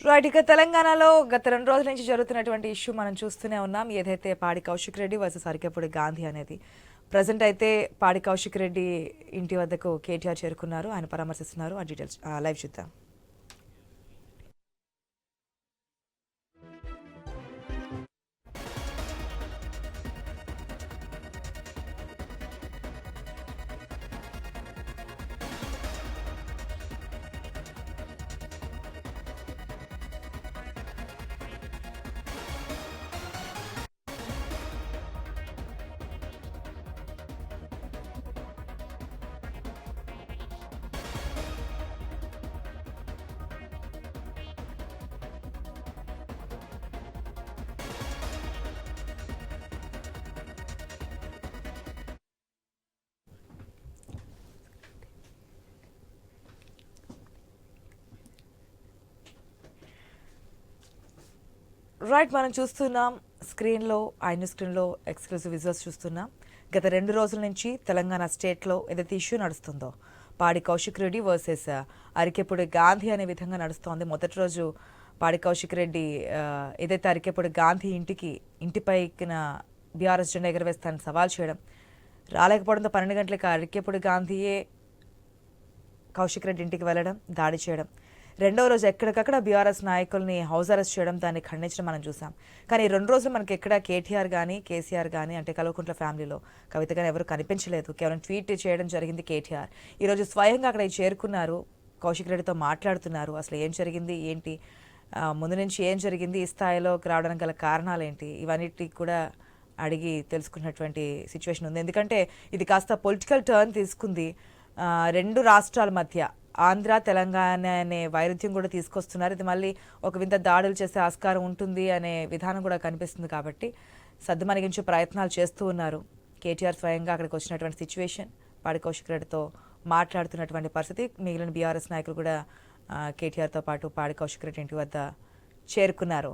Right ఇక తెలంగాణలో గత రెండు రోజుల నుంచి జరుగుతున్నటువంటి ఇష్యూ మనం చూస్తూనే ఉన్నాం. ఏదైతే పాడి కౌశిక్ రెడ్డి వర్సెస్ అరికెప్పుడు గాంధీ అనేది ప్రజెంట్ అయితే పాడి కౌశిక్ రెడ్డి ఇంటి వద్దకు కేటీఆర్ చేరుకున్నారు. ఆయన పరామర్శిస్తున్నారు. ఆ డీటెయిల్స్ ఆ, లైవ్ చూద్దాం. రైట్ మనం చూస్తున్నాం స్క్రీన్లో ఐన్ స్క్రీన్లో ఎక్స్క్లూజివ్ విజువల్స్ చూస్తున్నాం. గత రెండు రోజుల నుంచి తెలంగాణ స్టేట్లో ఏదైతే ఇష్యూ నడుస్తుందో పాడి కౌశిక్ రెడ్డి వర్సెస్ uh, అరికెప్పుడు గాంధీ అనే విధంగా నడుస్తోంది. మొదటి రోజు పాడి కౌశిక్ రెడ్డి uh, ఏదైతే అరికెప్పుడు గాంధీ ఇంటికి ఇంటిపైకిన బీఆర్ఎస్ జెండా ఎగరవేస్తానని సవాల్ చేయడం రాలేకపోవడంతో పన్నెండు గంటలకు అరికెప్పుడు గాంధీయే కౌశిక్ రెడ్డి ఇంటికి వెళ్ళడం దాడి చేయడం రెండవ రోజు ఎక్కడికక్కడ బీఆర్ఎస్ నాయకుల్ని హౌస్ అరెస్ట్ చేయడం దాన్ని ఖండించడం మనం చూసాం. కానీ రెండు రోజులు మనకి ఎక్కడ కేటీఆర్ కానీ కేసీఆర్ కానీ అంటే కల్వకుంట్ల ఫ్యామిలీలో కవిత కానీ ఎవరు కనిపించలేదు. కేవలం ట్వీట్ చేయడం జరిగింది కేటీఆర్ ఈరోజు స్వయంగా అక్కడ చేరుకున్నారు. కౌశిక్ రెడ్డితో మాట్లాడుతున్నారు. అసలు ఏం జరిగింది? ఏంటి? ముందు నుంచి ఏం జరిగింది? ఈ స్థాయిలోకి రావడానికి గల కారణాలు ఏంటి ఇవన్నిటికి కూడా అడిగి తెలుసుకున్నటువంటి సిచ్యువేషన్ ఉంది. ఎందుకంటే ఇది కాస్త పొలిటికల్ టర్న్ తీసుకుంది. రెండు రాష్ట్రాల మధ్య ఆంధ్ర తెలంగాణ అనే వైరుధ్యం కూడా తీసుకొస్తున్నారు. ఇది మళ్ళీ ఒక వింత దాడులు చేసే ఆస్కారం ఉంటుంది అనే విధానం కూడా కనిపిస్తుంది కాబట్టి సర్దుమణిగించే ప్రయత్నాలు చేస్తూ ఉన్నారు. కేటీఆర్ స్వయంగా అక్కడికి వచ్చినటువంటి సిచ్యువేషన్ పాడి కౌశిక్ రెడ్డితో మాట్లాడుతున్నటువంటి పరిస్థితి మిగిలిన బీఆర్ఎస్ నాయకులు కూడా కేటీఆర్తో పాటు పాడి కౌశిక్ రెడ్డి ఇంటి వద్ద చేరుకున్నారు.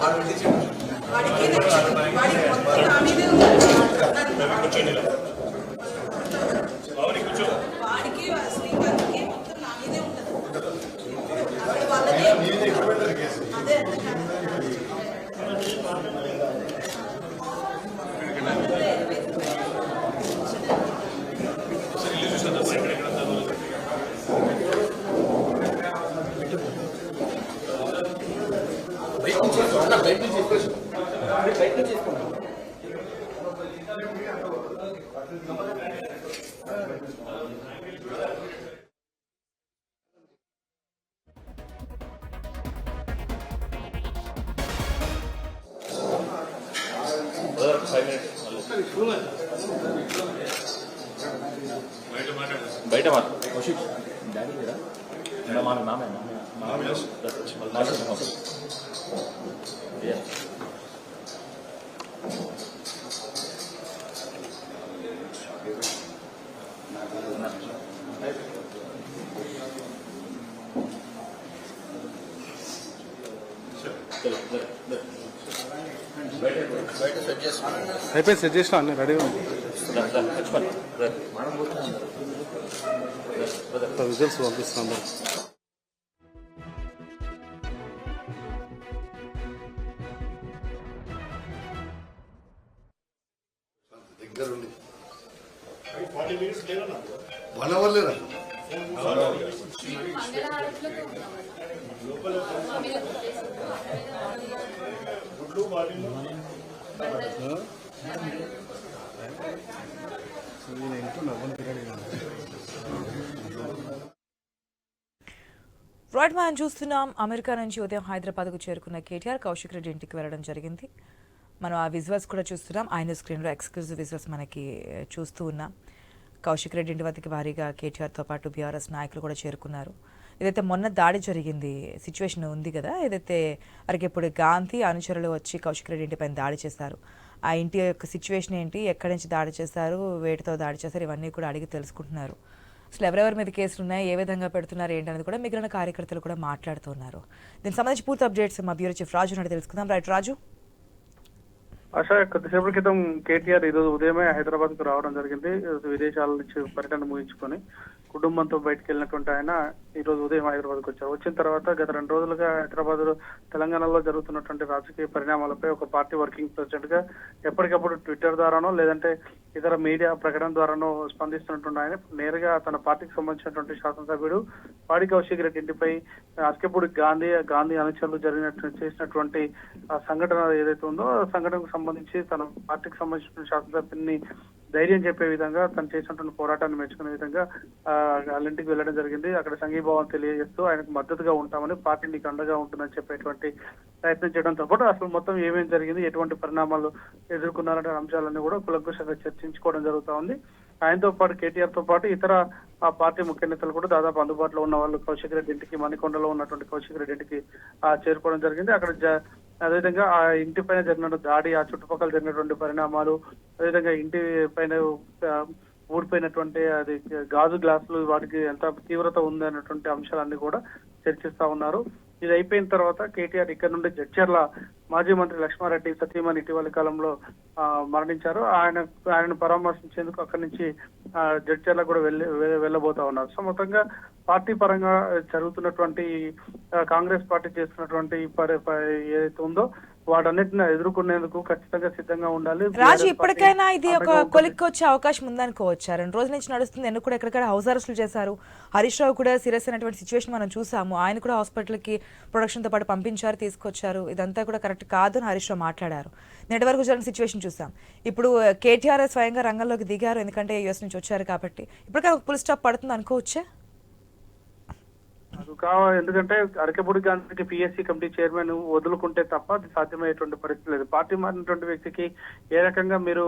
వాడికి నచ్చింది. వాడికి మొత్తం నా మీదే ఉంది. వాడికి ఆ శ్రీకాంత్కి మొత్తం నా మీదే ఉంటుంది అక్కడ వాళ్ళకి అదే బయట మాత్రం కౌశిక్ డాడీ లేదా ఇంకా మా నామే నామే అయిపోయి సెట్ చేసిన అన్ని రెడీగా ఉంది. రిజల్ట్స్ పంపిస్తున్నాం వన్ అవర్ లేదా? రైట్ మనం చూస్తున్నాం. అమెరికా నుంచి ఉదయం హైదరాబాద్కు చేరుకున్న కేటీఆర్ కౌశిక్ రెడ్డి ఇంటికి వెళ్ళడం జరిగింది. మనం ఆ విజువల్స్ కూడా చూస్తున్నాం. ఆయన స్క్రీన్లో ఎక్స్క్లూజివ్ విజువల్స్ మనకి చూస్తూ ఉన్నాం. కౌశిక్ రెడ్డి ఇంటి వద్దకి భారీగా కేటీఆర్తో పాటు బీఆర్ఎస్ నాయకులు కూడా చేరుకున్నారు. ఏదైతే మొన్న దాడి జరిగింది సిచ్యువేషన్ ఉంది కదా ఏదైతే అరకెప్పుడు గాంధీ అనుచరులు వచ్చి కౌశిక్ రెడ్డి ఇంటిపైన దాడి చేశారు ఆ ఇంటి యొక్క సిచ్యువేషన్ ఏంటి ఎక్కడి నుంచి దాడి చేశారు వేటితో దాడి చేశారు ఇవన్నీ కూడా అడిగి తెలుసుకుంటున్నారు. అసలు ఎవరెవరి మీద కేసులు ఉన్నాయి ఏ విధంగా పెడుతున్నారు ఏంటనేది కూడా మిగిలిన కార్యకర్తలు కూడా మాట్లాడుతున్నారు దీనికి సంబంధించి పూర్తి అప్డేట్స్ మా బ్యూరో చీఫ్ రాజు నుండి తెలుసుకుందాం. రైట్ రాజు? ఆశ కొద్దిసేపటి క్రితం కేటీఆర్ ఈరోజు ఉదయమే హైదరాబాద్కు రావడం జరిగింది. విదేశాల నుంచి పర్యటన ముగించుకొని కుటుంబంతో బయటకు వెళ్ళినటువంటి ఆయన ఈ రోజు ఉదయం హైదరాబాద్కు వచ్చారు. వచ్చిన తర్వాత గత రెండు రోజులుగా హైదరాబాద్ తెలంగాణలో జరుగుతున్నటువంటి రాజకీయ పరిణామాలపై ఒక పార్టీ వర్కింగ్ ప్రెసిడెంట్గా ఎప్పటికప్పుడు ట్విట్టర్ ద్వారానో లేదంటే ఇతర మీడియా ప్రకటన ద్వారానో స్పందిస్తున్నటువంటి ఆయన. నేరుగా తన పార్టీకి సంబంధించినటువంటి శాసనసభ్యుడు పాడి కౌశిక్ రెడ్డి ఇంటిపై అరకెప్పుడు గాంధీ గాంధీ అనుచరులు జరిగినట్టు చేసినటువంటి ఆ సంఘటన ఏదైతే ఉందో ఆ సంఘటనకు సంబంధించి తన పార్టీకి సంబంధించిన శాసనసభ్యుని ధైర్యం చెప్పే విధంగా తను చేసినటువంటి పోరాటాన్ని మెచ్చుకునే విధంగా అల్లింటికి వాళ్ళ ఇంటికి వెళ్ళడం జరిగింది. అక్కడ సంఘీభావం తెలియజేస్తూ ఆయనకు మద్దతుగా ఉంటామని పార్టీ నీకు అండగా ఉంటుందని చెప్పేటువంటి ప్రయత్నం చేయడంతో పాటు అసలు మొత్తం ఏమేమి జరిగింది ఎటువంటి పరిణామాలు ఎదుర్కొన్నారనే అంశాలన్నీ కూడా కులంకుశంగా చర్చించుకోవడం జరుగుతా ఉంది. ఆయనతో పాటు కేటీఆర్తో పాటు ఇతర ఆ పార్టీ ముఖ్య నేతలు కూడా దాదాపు అందుబాటులో ఉన్న వాళ్ళు. కౌశిక్ రెడ్డి ఇంటికి మణికొండలో ఉన్నటువంటి కౌశిక్ రెడ్డి ఇంటికి ఆ, చేరుకోవడం జరిగింది. అక్కడ అదేవిధంగా ఆ ఇంటి పైన జరిగిన దాడి ఆ చుట్టుపక్కల జరిగినటువంటి పరిణామాలు అదేవిధంగా ఇంటి పైన ఊడిపోయినటువంటి అది గాజు గ్లాసులు వాటికి ఎంత తీవ్రత ఉంది అన్నటువంటి అంశాలన్నీ కూడా చర్చిస్తా ఉన్నారు. ఇది అయిపోయిన తర్వాత కేటీఆర్ ఇక్కడ నుండి జడ్చర్ల మాజీ మంత్రి లక్ష్మారెడ్డి సతీమణి ఇటీవలి కాలంలో ఆ, మరణించారు. ఆయన ఆయనను పరామర్శించేందుకు అక్కడి నుంచి జడ్చర్ల కూడా వెళ్ళి వెళ్ళబోతా ఉన్నారు. సో మొత్తంగా పార్టీ పరంగా జరుగుతున్నటువంటి కాంగ్రెస్ పార్టీ చేస్తున్నటువంటి ప- ఏదైతే ఉందో వాటన్నిటిని ఎదుర్కొనేందుకు ఖచ్చితంగా సిద్ధంగా ఉండాలి. రాజు ఇప్పటికైనా ఇది ఒక. కొలిక్కి వచ్చే అవకాశం ఉందనుకోవచ్చా? రెండు రోజుల నుంచి నడుస్తుంది. ఎందుకు కూడా ఎక్కడెక్కడ హౌస్ అరెస్టులు చేశారు. హరీష్ రావు కూడా సీరియస్ అయినటువంటి సిచ్యువేషన్ మనం చూసాము. ఆయన కూడా హాస్పిటల్కి ప్రొడక్షన్తో పాటు పంపించారు తీసుకొచ్చారు. ఇదంతా కూడా కరెక్ట్ కాదు అని హరీష్ రావు మాట్లాడారు. నేటి వరకు జరిగిన సిచ్యువేషన్ చూసాం. ఇప్పుడు కేటీఆర్ స్వయంగా రంగంలోకి దిగారు. ఎందుకంటే యుఎస్ నుంచి వచ్చారు కాబట్టి. ఇప్పటికైనా ఒక ఫుల్ స్టాప్ పడుతుంది అనుకోవచ్చా? అది ఎందుకంటే అరకపూడి గాంధీకి పిఎస్సి కమిటీ చైర్మన్ వదులుకుంటే తప్ప అది సాధ్యమయ్యేటువంటి పరిస్థితి లేదు. పార్టీ మారినటువంటి వ్యక్తికి ఏ రకంగా మీరు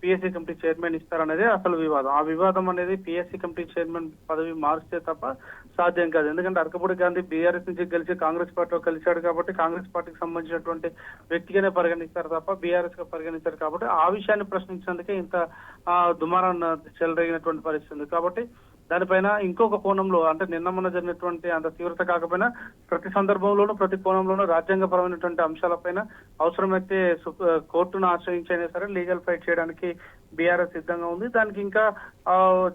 పిఎస్సి కమిటీ చైర్మన్ ఇస్తారనేది అసలు వివాదం. ఆ వివాదం అనేది పిఎస్సి కమిటీ చైర్మన్ పదవి మారిస్తే తప్ప సాధ్యం కాదు. ఎందుకంటే అరకపూడి గాంధీ బీఆర్ఎస్ నుంచి గెలిచి కాంగ్రెస్ పార్టీలో కలిశాడు కాబట్టి కాంగ్రెస్ పార్టీకి సంబంధించినటువంటి వ్యక్తిగానే పరిగణిస్తారు తప్ప బీఆర్ఎస్గా పరిగణించారు కాబట్టి ఆ విషయాన్ని ప్రశ్నించినందుకే ఇంత దుమారం దుమారాన్ని చెలరేగినటువంటి పరిస్థితి ఉంది. కాబట్టి దానిపైన ఇంకొక కోణంలో అంటే నిన్న మొన్న జరిగినటువంటి అంత తీవ్రత కాకపోయినా ప్రతి సందర్భంలోనూ ప్రతి కోణంలోనూ రాజ్యాంగపరమైనటువంటి అంశాలపైన అవసరమైతే కోర్టును ఆశ్రయించైనా సరే లీగల్ ఫైట్ చేయడానికి బీఆర్ఎస్ సిద్ధంగా ఉంది. దానికి ఇంకా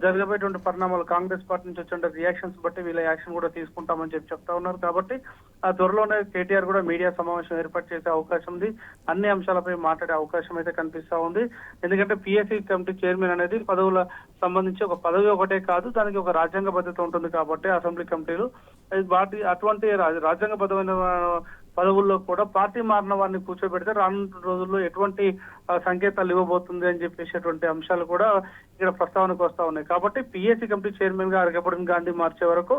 జరగబోయేటువంటి పరిణామాలు కాంగ్రెస్ పార్టీ నుంచి వచ్చే రియాక్షన్స్ బట్టి వీళ్ళ యాక్షన్ కూడా తీసుకుంటామని చెప్పి చెప్తా ఉన్నారు. కాబట్టి ఆ త్వరలోనే కేటీఆర్ కూడా మీడియా సమావేశం ఏర్పాటు చేసే అవకాశం ఉంది. అన్ని అంశాలపై మాట్లాడే అవకాశం అయితే కనిపిస్తా ఉంది. ఎందుకంటే పిఎస్సి కమిటీ చైర్మన్ అనేది పదవుల సంబంధించి ఒక పదవి ఒకటే కాదు దానికి ఒక రాజ్యాంగ భద్రత ఉంటుంది కాబట్టి అసెంబ్లీ కమిటీలు. వాటి అటువంటి రా- రాజ్యాంగబద్ధమైన పదవుల్లో కూడా పార్టీ మారిన వారిని కూర్చోబెడితే రానున్న రోజుల్లో ఎటువంటి సంకేతాలు ఇవ్వబోతుంది అని చెప్పేసేటువంటి అంశాలు కూడా ఇక్కడ ప్రస్తావనకు వస్తా ఉన్నాయి. కాబట్టి పిఎస్సి కమిటీ చైర్మన్గా అరకపడిన గాంధీ మార్చే వరకు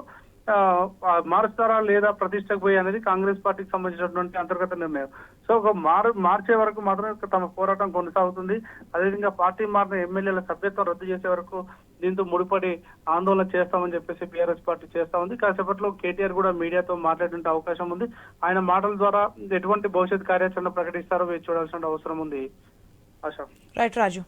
మారుస్తారా లేదా ప్రతిష్టకు పోయి అనేది కాంగ్రెస్ పార్టీకి సంబంధించినటువంటి అంతర్గత నిర్ణయం. సో ఒక మారు మార్చే వరకు మాత్రం తమ పోరాటం కొనసాగుతుంది. అదేవిధంగా పార్టీ మారిన ఎమ్మెల్యేల సభ్యత్వం రద్దు చేసే వరకు దీంతో ముడిపడి ఆందోళన చేస్తామని చెప్పేసి బీఆర్ఎస్ పార్టీ చేస్తా ఉంది. కాసేపట్లో కేటీఆర్ కూడా మీడియాతో మాట్లాడే అవకాశం ఉంది. ఆయన మాటల ద్వారా ఎటువంటి భవిష్యత్ కార్యాచరణ ప్రకటిస్తారో వేచి చూడాల్సిన అవసరం ఉంది. ఆశ. రైట్ రాజు.